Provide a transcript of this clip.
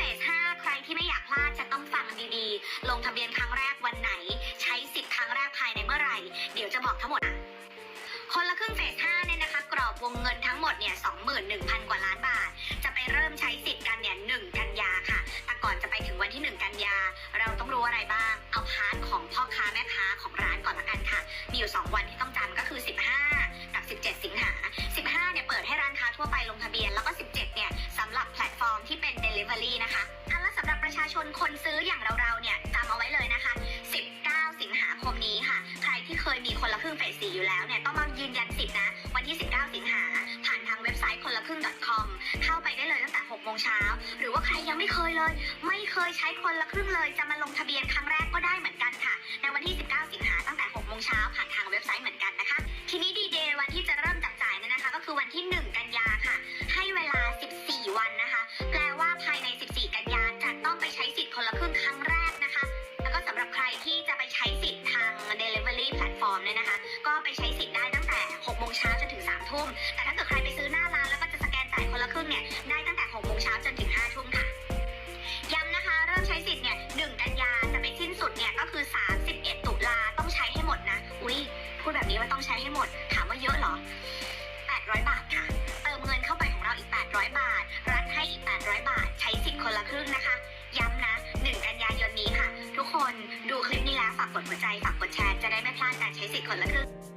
เฟส 5 ใครที่ไม่อยากพลาดจะต้องฟังดีๆ ลงทะเบียนครั้งแรกวันไหน ใช้สิทธิ์ครั้งแรกภายในเมื่อไหร่ เดี๋ยวจะบอกทั้งหมด คนละครึ่งเฟส 5 เนี่ยนะคะ กรอบวงเงินทั้งหมดเนี่ย 21,000 กว่าล้านบาท จะไปเริ่มใช้สิทธิ์กันเนี่ย 1 กันยาค่ะ แต่ก่อนจะไปถึงวันที่ 1 กันยา เราต้องรู้อะไรบ้าง เอาพาร์ทของพ่อค้าแม่ค้าของร้านก่อนละกันค่ะ มีอยู่ 2 วัน คนซื้ออย่างเราๆเนี่ยจำเอาไว้เลยนะคะ 19 สิงหาคมนี้ค่ะ ใครที่เคยมีคนละครึ่งเฟส4อยู่แล้วเนี่ยต้องมายืนยันสิทธินะ วันที่ 19 สิงหาผ่านทางเว็บไซต์คนละครึ่ง .com เข้าไปได้เลยตั้งแต่6โมงเช้าหรือว่าใครยังไม่เคยเลย ไม่เคยใช้คนละครึ่งเลย จะมาลงทะเบียนครั้งแรกก็ได้เหมือนกันค่ะ ในวันที่ 19 สิงหาตั้งแต่6โมงเช้าผ่านทางเว็บไซต์เหมือนกันนะคะ ทีนี้ดีเดย์วันที่จะเริ่มจับจ่ายเนี่ยนะคะ ก็คือวันที่ 1 กันยา Delivery Platform เนี่ยนะคะ ก็ไปใช้สิทธิ์ได้ตั้งแต่6โมงเช้าจนถึง3ทุ่มแต่ถ้าเกิดใครไป กดหัวใจฝากกดแชร์จะได้ไม่พลาดการใช้สิทธิ์คนละครึ่ง